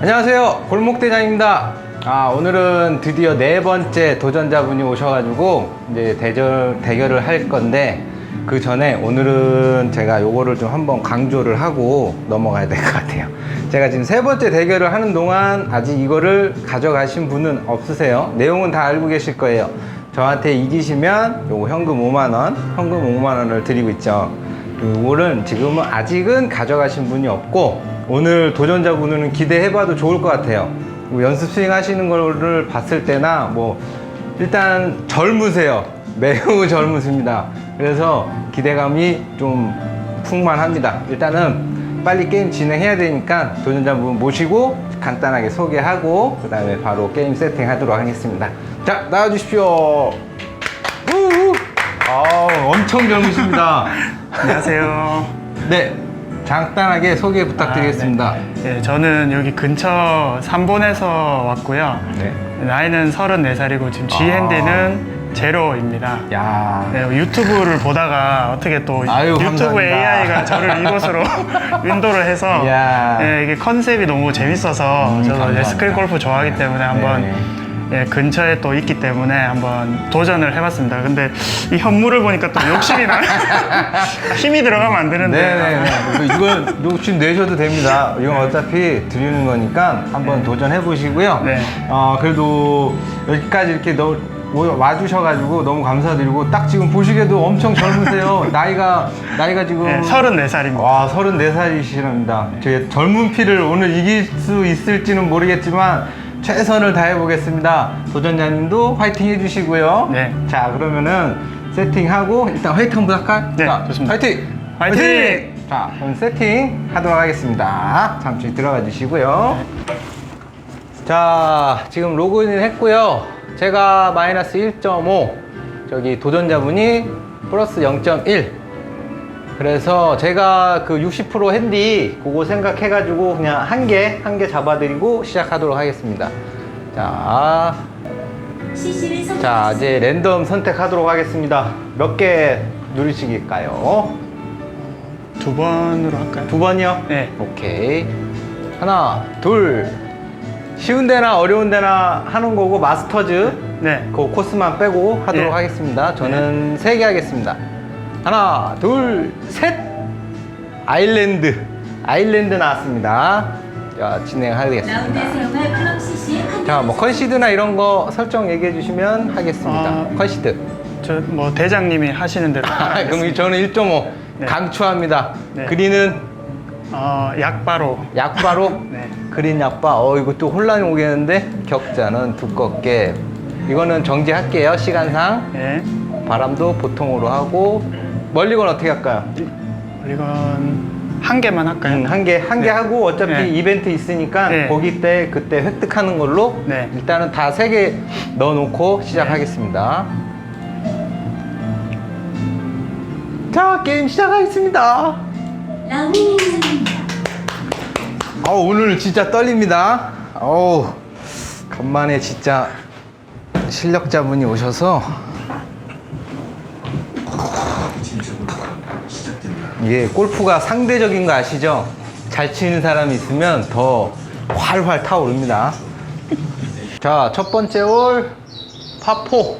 안녕하세요. 골목대장입니다. 아 오늘은 드디어 네 번째 도전자분이 오셔가지고 이제 대결, 대결을 할 건데 그 전에 오늘은 제가 요거를 좀 한번 강조를 하고 넘어가야 될 것 같아요 제가 지금 세 번째 대결을 하는 동안 아직 이거를 가져가신 분은 없으세요 내용은 다 알고 계실 거예요 저한테 이기시면 요거 현금 5만원 현금 5만원을 드리고 있죠 요거는 지금은 아직은 가져가신 분이 없고 오늘 도전자분은 기대해봐도 좋을 것 같아요. 뭐 연습 스윙 하시는 거를 봤을 때나 뭐 일단 젊으세요. 매우 젊으십니다. 그래서 기대감이 좀 풍만합니다. 일단은 빨리 게임 진행해야 되니까 도전자분 모시고 간단하게 소개하고 그 다음에 바로 게임 세팅하도록 하겠습니다. 자 나와 주십시오. 우우. 아 엄청 젊으십니다. 안녕하세요. 네, 간단하게 소개 부탁드리겠습니다. 아, 네. 네, 저는 여기 근처 삼본에서 왔고요. 네. 나이는 34살이고 지금 G핸디는 제로입니다. 야, 네, 유튜브를 보다가 어떻게 또 아유, 유튜브 감사합니다. AI가 저를 이곳으로 윈도를 해서 이야. 네, 이게 컨셉이 너무 재밌어서 음, 저도 감사합니다. 이제 스크린 골프 좋아하기 때문에 한번 네. 예, 근처에 또 있기 때문에 한번 도전을 해봤습니다. 근데 이 현물을 보니까 또 욕심이 나. 힘이 들어가면 안 되는데. 네네네. 이건 욕심 내셔도 됩니다. 이건 어차피 드리는 거니까 한번 도전해 보시고요. 네. 어, 그래도 여기까지 이렇게 너, 와주셔가지고 너무 감사드리고 딱 지금 보시기에도 엄청 젊으세요. 나이가 나이가 지금 네, 34살입니다. 와, 34살이시랍니다. 제 젊은 피를 오늘 이길 수 있을지는 모르겠지만 최선을 다해 보겠습니다. 도전자님도 화이팅 해주시고요. 네. 자, 그러면은 세팅하고 일단 화이팅 한번 할까요? 네, 자, 좋습니다. 화이팅! 화이팅! 자, 그럼 세팅 하도록 하겠습니다. 잠시 들어가 주시고요. 자, 지금 로그인 했고요. 제가 마이너스 1.5, 저기 도전자분이 플러스 0.1. 그래서 제가 그 60% 핸디 그거 생각해가지고 그냥 한 개, 한 개 잡아드리고 시작하도록 하겠습니다. 자, 자, 이제 랜덤 선택하도록 하겠습니다. 몇 개 누르시길까요? 두 번으로 할까요? 두 번이요? 네. 오케이. 하나, 둘. 쉬운 데나 어려운 데나 하는 거고, 마스터즈. 네. 그 코스만 빼고 하도록 네. 하겠습니다. 저는 세 개 하겠습니다. 하나, 둘, 셋. 아일랜드. 아일랜드 나왔습니다. 자, 진행하겠습니다. 라운드에 사용할 플럼 CC의 환경 자, 뭐 컨시드나 이런 거 설정 얘기해 주시면 하겠습니다. 아. 컨시드. 저 뭐 대장님이 하시는 대로. 아, 그럼 저는 1.5 네. 강추합니다. 네. 그린은 어, 약바로. 약바로 네. 그린 약바. 어 이거 또 혼란이 오겠는데 격자는 두껍게. 이거는 정지할게요 시간상. 네. 바람도 보통으로 하고 멀리건 어떻게 할까요? 이건 한 개만 할까요? 음, 한개 한 개 네. 하고 어차피 네. 이벤트 있으니까 네. 거기 때 그때 획득하는 걸로 네. 일단은 다 세 개 넣어놓고 시작하겠습니다. 자 게임 시작하겠습니다. 시작합니다. 아 오늘 진짜 떨립니다. 어우 간만에 진짜 실력자분이 오셔서 이게 골프가 상대적인 거 아시죠? 잘 치는 사람이 있으면 더 활활 타오릅니다. 자, 첫 번째 홀 파포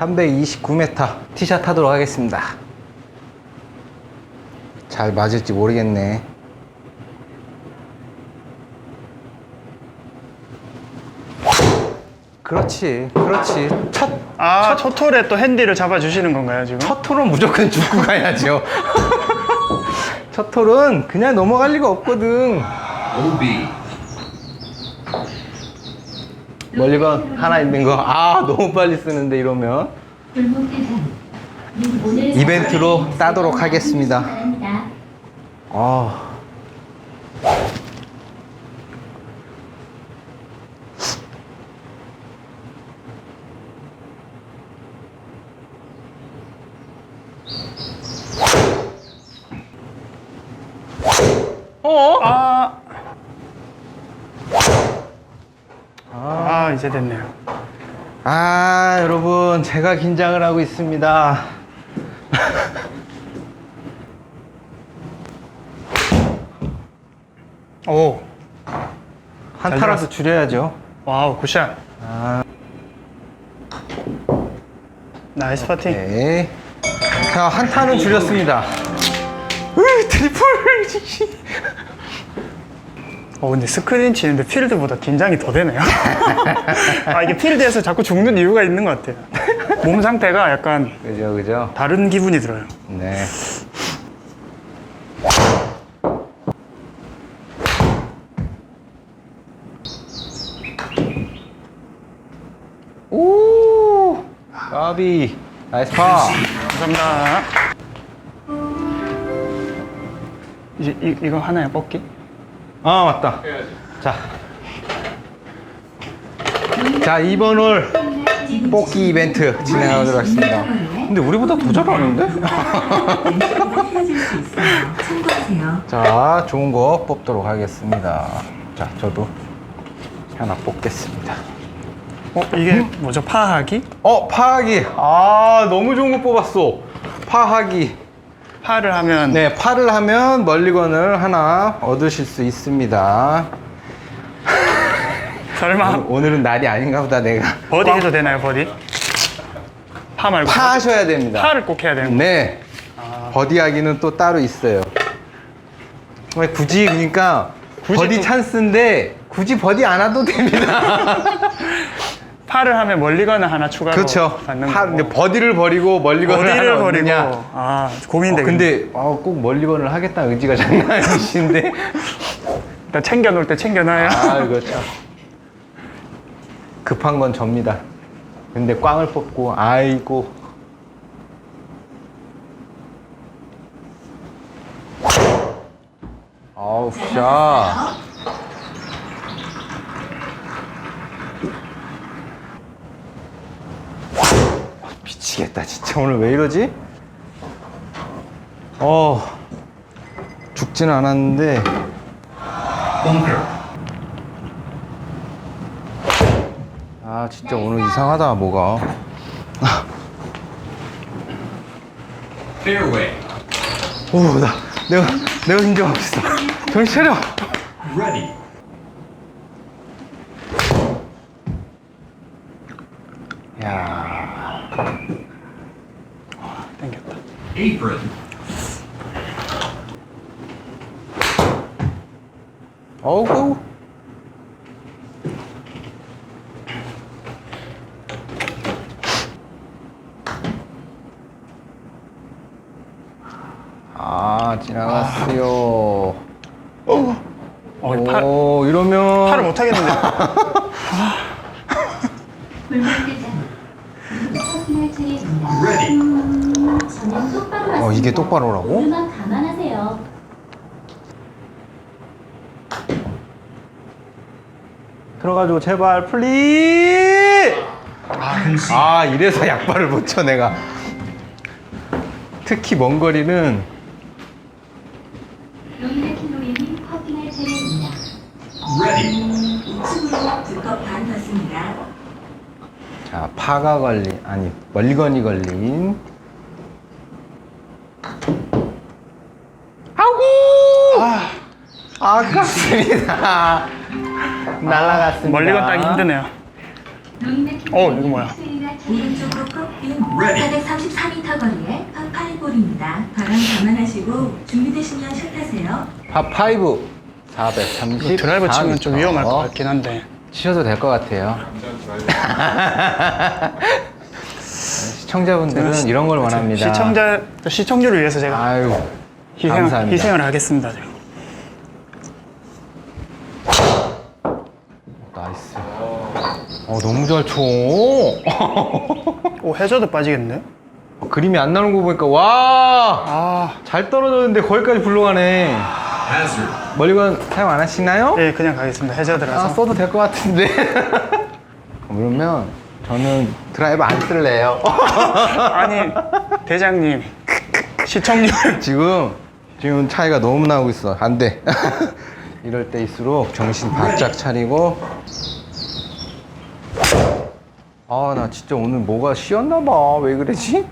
329m 티샷 하도록 하겠습니다. 잘 맞을지 모르겠네. 그렇지, 그렇지. 첫, 아, 첫 홀에 또 핸디를 잡아주시는 건가요, 지금? 첫 톨은 무조건 죽고 가야죠. 첫 톨은 그냥 넘어갈 리가 없거든. 멀리건 하나 있는 거. 아, 너무 빨리 쓰는데 이러면. 이벤트로 따도록 하겠습니다. 아, 이제 됐네요. 아, 여러분, 제가 긴장을 하고 있습니다. 오한잘 타라도 줄여야죠. 와우 굿샷. 아, 나이스 파팅. 네. 자, 한 타는 줄였습니다. 으, 트리플! 어 근데 스크린 치는데 필드보다 긴장이 더 되네요. 아 이게 필드에서 자꾸 죽는 이유가 있는 것 같아요. 몸 상태가 약간 그죠, 그죠? 다른 기분이 들어요. 네. 오! 까비. 나이스 파. 감사합니다. 이제 이, 이거 하나요 뽑기? 아, 맞다. 자. 자, 이번 홀 뽑기 이벤트 진행하도록 하겠습니다. 근데 우리보다 더 잘하는데? 자, 좋은 거 뽑도록 하겠습니다. 자, 저도 하나 뽑겠습니다. 어 이게 뭐죠? 파하기? 어, 파하기. 아, 너무 좋은 거 뽑았어. 파하기. 파를 하면 네, 파를 하면 멀리건을 하나 얻으실 수 있습니다. 설마 오늘 은 날이 아닌가 보다, 내가. 버디 해도 되나요 버디? 파 말고 파 하셔야 됩니다. 파를 꼭 해야 되는 거. 네. 버디하기는 또 따로 있어요. 왜 굳이 그러니까 굳이 버디 또- 찬스인데 굳이 버디 안 와도 됩니다. 파를 하면 멀리건을 하나 추가로 그렇죠. 받는 파, 거고. 근데 버디를 버리고 멀리건을 버디를 하나 버리고 얻느냐. 아 어, 고민되겠네. 근데 어, 꼭 멀리건을 하겠다는 의지가 장난 아니신데. 일단 챙겨 놓을 때 챙겨놔야. 아, 이거 참. 급한 건 접니다. 근데 꽝을 뽑고, 아이고. 아우, 샷. 미치겠다, 진짜. 오늘 왜 이러지? 어, 죽지는 않았는데. 아 진짜 오늘 이상하다 뭐가 Fairway. 오나 내가 내가 긴장하고 있어 정신 차려 Ready. 야 땡겼다. Apron. 어구 아 지나갔어요 어, 이 팔, 오 이러면 팔을 못 하겠는데. 불만대장. 확인할 차례입니다. Ready. 전혀 똑바로 하세요. 어 이게 똑바로라고? 감안하세요. 들어가지고 제발 플리 아 이래서 약발을 못 쳐 내가 특히 먼 거리는 차례입니다. 두컵 반 닿습니다. 자 파가 걸린 아니 멀건이 걸린 아, 아깝습니다 날라갔습니다 멀리 건 따기 힘드네요. 어, 이거 뭐야? 오른쪽으로 꺾인 Ready. 434m 거리의 파5볼입니다. 바람 감안하시고 준비되시면 샷하세요. 파5 이거 430 드라이버 치면 좀 위험할 것 같긴 한데. 치셔도 될 것 같아요 시청자분들은 이런 걸 원합니다 시청자 시청률을 위해서 제가 아유 희생, 감사합니다. 희생을 하겠습니다. 제가. 나이스 어 너무 잘 쳐 오 해저드 빠지겠네. 그림이 안 나오는 거 보니까 와! 아, 잘 떨어졌는데 거기까지 굴러가네. 멀리건 사용 안 하시나요? 예, 그냥 가겠습니다. 해저드라서. 아, 써도 될 것 같은데. 그러면 저는 드라이버 안 쓸래요. 아니 대장님 시청률 지금 지금 차이가 너무 나고 있어. 안 돼. 이럴 때일수록 정신 바짝 차리고 아, 나 진짜 오늘 뭐가 쉬었나 봐. 왜 그러지?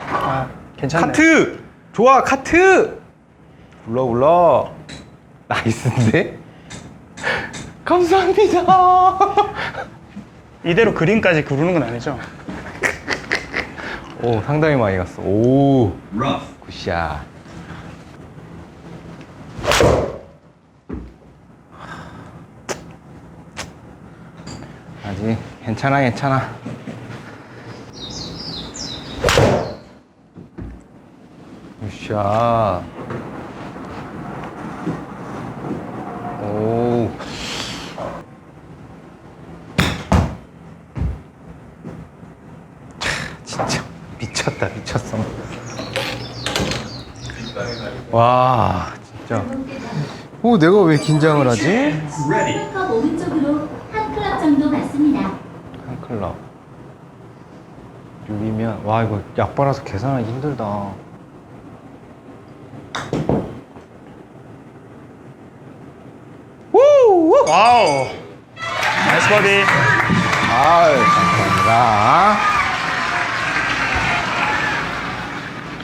아, 괜찮네. 카트! 좋아, 카트! 불러, 불러. 나이스인데? 감사합니다. 이대로 그림까지 그루는 건 아니죠? 오, 상당히 많이 갔어. 오, Rough. 굿샷. 아직 괜찮아, 괜찮아. 굿샷. 오. 진짜 미쳤다 미쳤어 와 진짜 오 내가 왜 긴장을 하지? Ready. 컵 오른쪽으로 한 클럽 정도 맞습니다. 한 클럽 6이면 와 이거 약발라서 계산하기 힘들다 우! 와우. 나이스 버디. 아유 감사합니다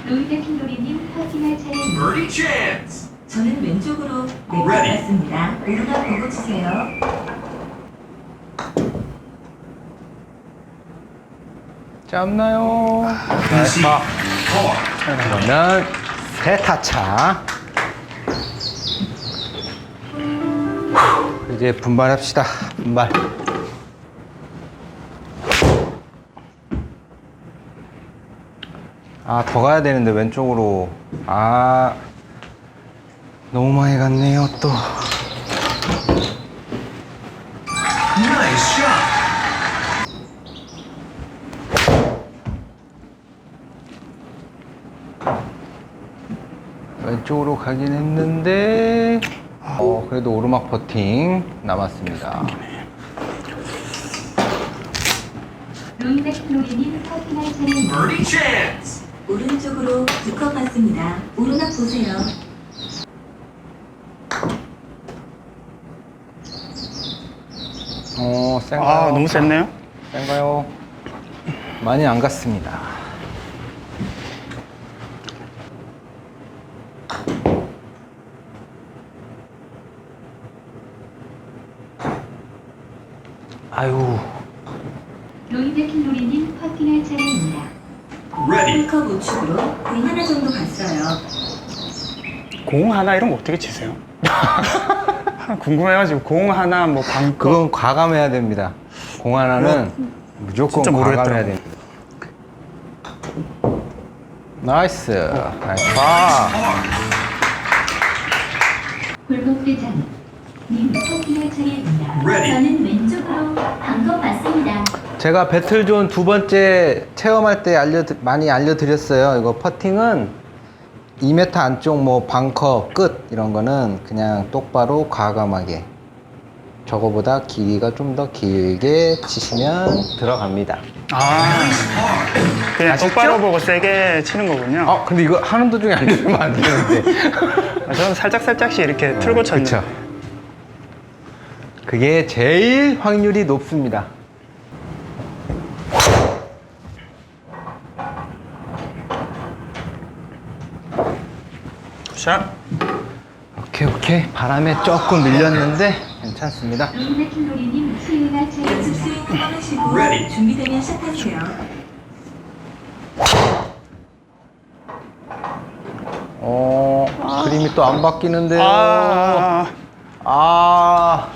로이데킹로리님 퍼팅할 차례입니다. Chance. 저는 왼쪽으로. 받았습니다. 오르막 보고 치세요. 짧나요? Concede. 아. 그러면 세 타차 이제 분발합시다 분발 아 더 가야 되는데 왼쪽으로 아 너무 많이 갔네요 또 왼쪽으로 가긴 했는데 어 그래도 오르막 퍼팅 남았습니다 로이데킹로리님 퍼팅할 차례입니다. Birdie chance. 오른쪽으로 두컵 받습니다. 오르막 보세요. 어 센가요? 아, 너무 셌네요. 센가요? 많이 안 갔습니다. 아유, 로이데킹로리님 퍼팅할 차례입니다. Ready. 컵 우측으로 공 하나 정도 갔어요. 공 하나 이런 거 어떻게 치세요? 궁금해가지고 공 하나 뭐 반컵 그건 과감해야 됩니다. 공 하나는 무조건 진짜 과감해야. 됩니다. 나이스, 나이스 파. 골목대장 님 퍼팅할 차례입니다. Ready. 저는 맞습니다. 제가 배틀존 두 번째 체험할 때 알려 많이 알려드렸어요. 이거 퍼팅은 2m 안쪽 뭐 벙커 끝 이런 거는 그냥 똑바로 과감하게 저거보다 길이가 좀 더 길게 치시면 들어갑니다. 아 그냥 아쉽죠? 똑바로 보고 세게 치는 거군요. 어, 근데 이거 하는 도중에 알려주면 안 되는데. 아, 저는 살짝 살짝씩 이렇게 틀고 쳤는데. 그쵸. 그게 제일 확률이 높습니다. 샷. 오케이, 오케이. 바람에 조금 밀렸는데 괜찮습니다. 연습 하시고 Ready. 준비되면 시작하세요. 어, 그림이 또 안 바뀌는데요. 아, 아,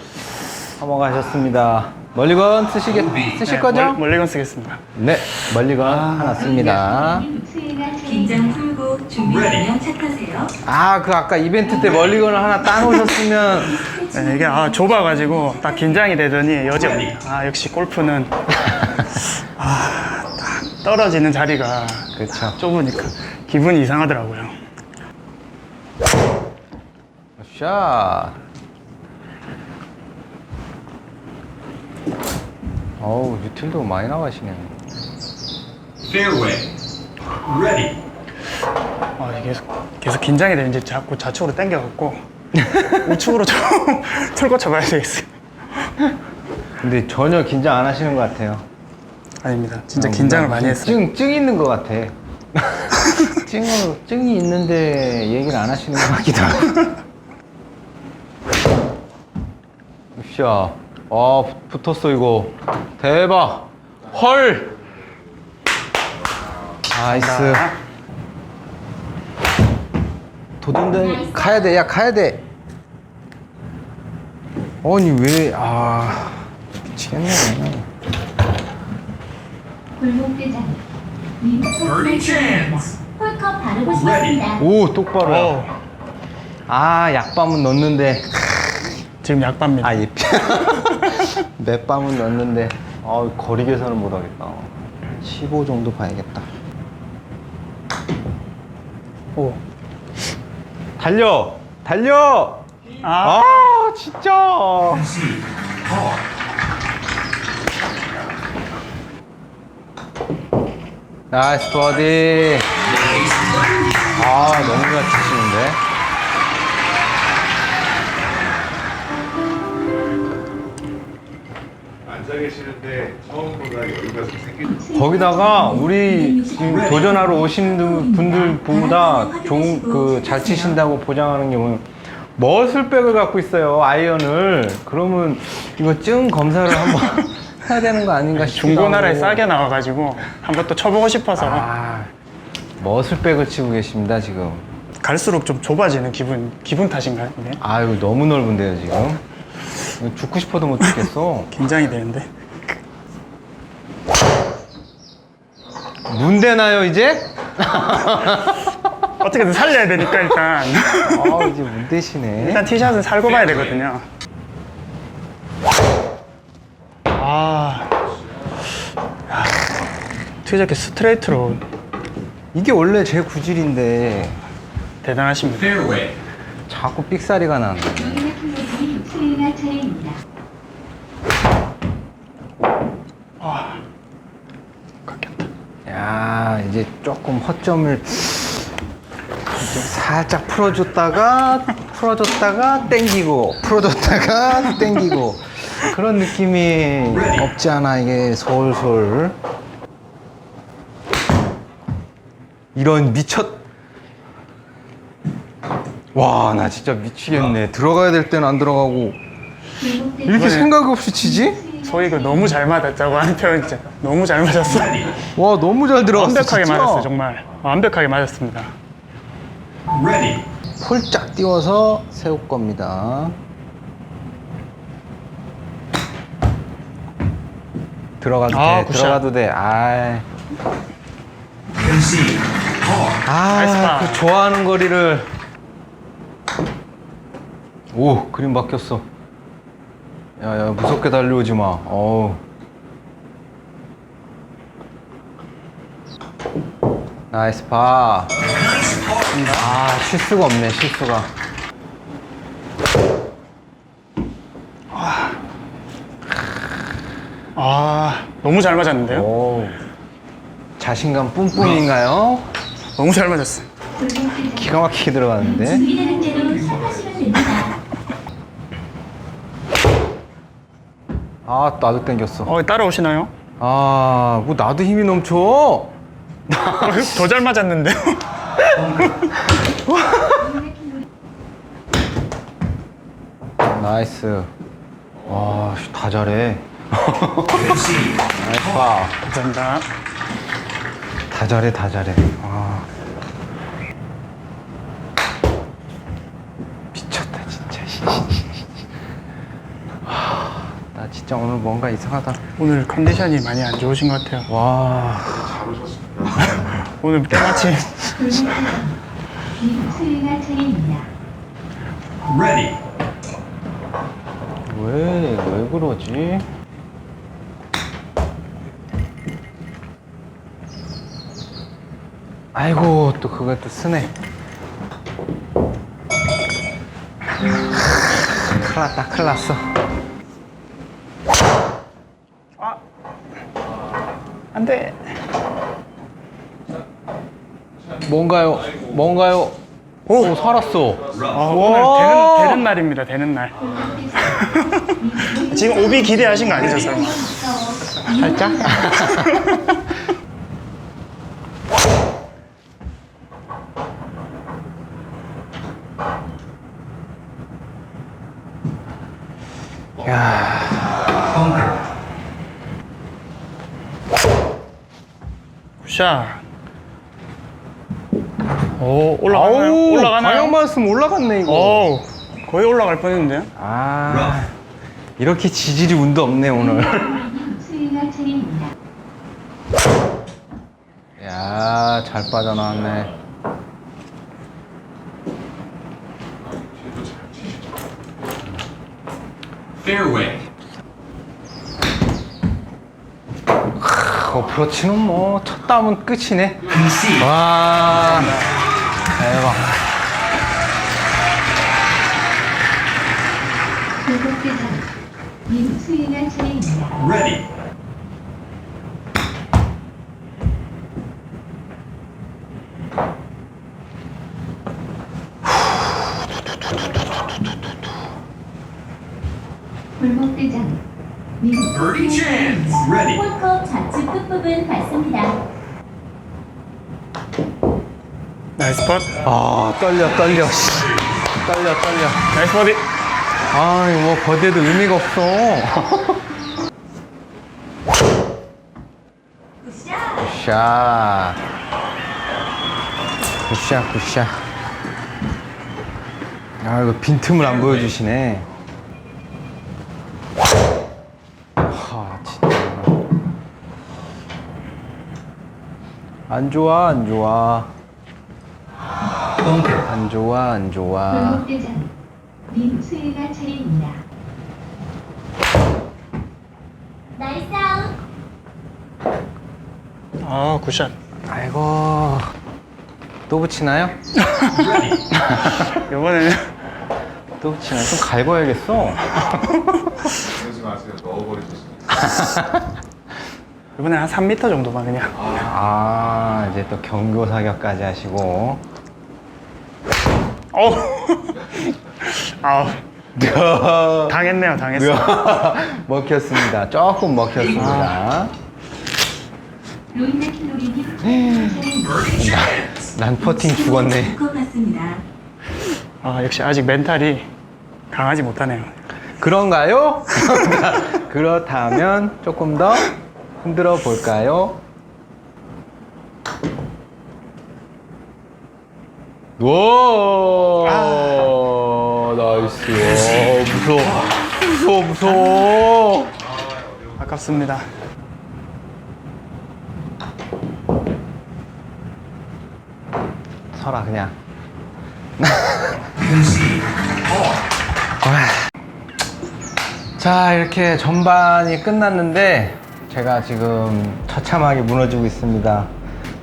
넘어가셨습니다. 멀리건 쓰시겠, 쓰실 네, 거죠? 멀- 멀리건 쓰겠습니다. 네, 멀리건 하나 씁니다. 준비되면 시작하세요. 아, 그 아까 이벤트 때 멀리건을 하나 따놓으셨으면 네, 이게 아 좁아가지고 딱 긴장이 되더니 여지없네요. 아 역시 골프는 아 딱 떨어지는 자리가 그렇죠. 좁으니까 기분이 이상하더라고요. 샷. 어우, 유틸도 많이 나가시네. Fairway. Ready. 아 이게 계속, 계속 긴장이 되는지 자꾸 좌측으로 당겨갖고 우측으로 좀 틀고 쳐 봐야 되겠어요. 근데 전혀 긴장 안 하시는 것 같아요. 아닙니다. 진짜 긴장을 많이 했어요. 증, 증 있는 것 같아. 증, 증이 있는데 얘기를 안 하시는 것 같기도 하고. 으쌰. 아, 붙었어, 이거. 대박. 헐. 나이스. 도전된 가야 돼, 야, 가야 돼. 아니, 왜, 아. 미치겠네. 골목대장. 님 Birdie chance. 홀컵 바르고 싶습니다. 오, 똑바로. 어, 아, 약밤은 넣었는데. 지금 약반입니다. 아, 예. 맷밤은 넣었는데. 아, 거리 계산을 못 하겠다. 15 정도 봐야겠다. 오. 달려! 달려! 아, 아, 진짜! 나이스 버디. 아, 너무 잘 치시는데. 계시는데 처음보다 여유가 좀 생기. 거기다가 우리 지금 도전하러 오신 분들보다 그잘 치신다고 보장하는 게 뭐냐면 머슬백을 갖고 있어요 아이언을 그러면 이거 증 검사를 한번 해야 되는 거 아닌가 싶기도 중고나라에 하고. 싸게 나와가지고 한번 또 쳐보고 싶어서 아 머슬백을 치고 계십니다 지금 갈수록 좀 좁아지는 기분 기분 탓인가요? 이게? 아유 너무 넓은데요 지금 죽고 싶어도 못 죽겠어 긴장이 되는데. 문 대나요 이제? 어떻게든 살려야 되니까 일단 아 이제 문 대시네 일단 티샷은 살고 봐야 되거든요. 아, 야, 어떻게 저렇게 스트레이트로 이게 원래 제 구질인데 대단하십니다. Fairway. 자꾸 삑사리가 나는 거야. 여기는 플레이 수행할 차례입니다. 깎였다. 야 이제 조금 허점을 좀 살짝 풀어줬다가 풀어줬다가 땡기고 풀어줬다가 땡기고 그런 느낌이 없지 않아 이게 솔솔 이런 미쳤 와 나 진짜 미치겠네 들어가야 될 때는 안 들어가고 골목대장. 이렇게 생각 없이 치지? 소희가 너무 잘 맞았다고 하는 표현 진짜 너무 잘 맞았어. 와 너무 잘 들어갔어 완벽하게 진짜. 맞았어요 정말. 완벽하게 맞았습니다. Ready. 폴짝 띄워서 세울 겁니다. 들어가도 아, 돼, 굿샷. 들어가도 돼. 아, Concede. Par. 나이스 아, 파. 그 좋아하는 거리를. 오, 그림 바뀌었어. 야, 야, 무섭게 달려오지 마. 어우. 나이스 파. 아, 실수가 없네, 실수가. 아 너무 잘 맞았는데요? 오. 자신감 뿜뿜인가요? 너무 잘 맞았어. 요 골목대장. 기가 막히게 들어가는데. 준비되는 대로 시작하시면 됩니다. 아, 나도 땡겼어. 어 따라오시나요? 아, 뭐 나도 힘이 넘쳐. 더 잘 맞았는데요? 나이스. 와, 씨, 다 잘해. 나이스 파. 감사합니다. 다 잘해, 다 잘해. 아. 미쳤다, 진짜. 하, 나 진짜 오늘 뭔가 이상하다. 오늘 컨디션이 많이 안 좋으신 것 같아요. 와. 오늘 때마침 수행할 차례입니다. Ready. 왜, 왜 그러지? 아이고, 또 그걸 또 쓰네. 큰일 났다, 큰일 났어. 뭔가요? 뭔가요? 오, 살았어. 아, 오늘 되는, 되는 날입니다. 되는 날. 지금 오비 기대하신 거 아니죠, 설마? 살짝? Bunker. 굿샷. 오, 올라가나요? 아우, 올라가나요? 방향 맞으면 올라갔네 이거. 오, 거의 올라갈 뻔했는데요? 아 이렇게 지질이 운도 없네 오늘. 차례입니다. 야, 잘 빠져나왔네. Fairway. 그 어프로치는 뭐, 첫 담은 끝이네. Concede. 와, 대박. 차례입니다. Ready. 굴곡대장 님 Birdie chance. Ready. 홀컵 좌측 끝부분 닿습니다. 나이스 팟. 아, 떨려, 떨려. 씨. 떨려, 떨려. 나이스 버디. 아, 이거 뭐, 거대도 의미가 없어. 굿샷. 굿샷, 굿샷. 아, 이거 빈틈을 안 보여주시네. 하, 진짜. 안 좋아, 안 좋아. 안 좋아, 안 좋아. 수행할 차례입니다. 나이스 아웃. 아, 굿샷. 아이고. 또 붙이나요? 이번에는 또 붙이나요? 좀 갈궈야겠어. 그러지 마세요. 넣어버리실 수 있어요. 이번에 한 3m 정도만 그냥. 아, 이제 또 경고 사격까지 하시고. 어우. 아우. 당했네요, 당했어. 먹혔습니다. 조금 먹혔습니다. 로이나 킬로리님 chance. 난 퍼팅 죽었네. 것 같습니다. 아, 역시 아직 멘탈이 강하지 못하네요. 그런가요? 그렇다면 조금 더 흔들어 볼까요? 와, 나이스. 와, 무서워. 무서워, 무서워. 아깝습니다. 서라, 그냥. 자 이렇게 전반이 끝났는데 제가 지금 처참하게 무너지고 있습니다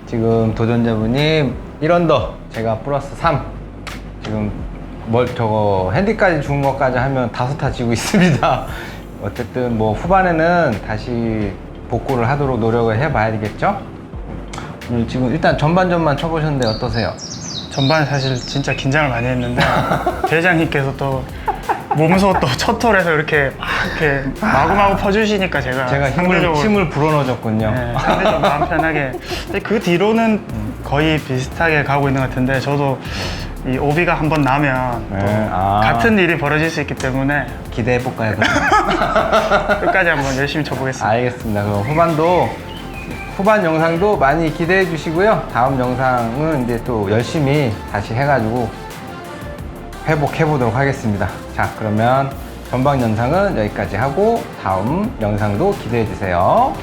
지금 도전자분이 1언더 제가 플러스 3 지금 뭘 저거 핸디까지 준 것까지 하면 다섯 타 지고 있습니다. 어쨌든 뭐 후반에는 다시 복구를 하도록 노력을 해봐야 되겠죠? 오늘 지금 일단 전반전만 쳐보셨는데 어떠세요? 전반 사실 진짜 긴장을 많이 했는데 대장님께서 또 몸소 또첫 홀에서 이렇게 막 이렇게 마구마구 퍼주시니까 제가 제가 힘을, 힘을 불어넣어줬군요. 네, 상대적으로 마음 편하게. 근데 그 뒤로는 거의 비슷하게 가고 있는 것 같은데 저도 이 오비가 한 번 나면 또 네, 아. 같은 일이 벌어질 수 있기 때문에 기대해 볼까요 그럼? 끝까지 한번 열심히 쳐보겠습니다 알겠습니다. 그럼 후반도 후반 영상도 많이 기대해 주시고요. 다음 영상은 이제 또 열심히 다시 해가지고 회복해 보도록 하겠습니다. 자, 그러면 전방 영상은 여기까지 하고 다음 영상도 기대해 주세요.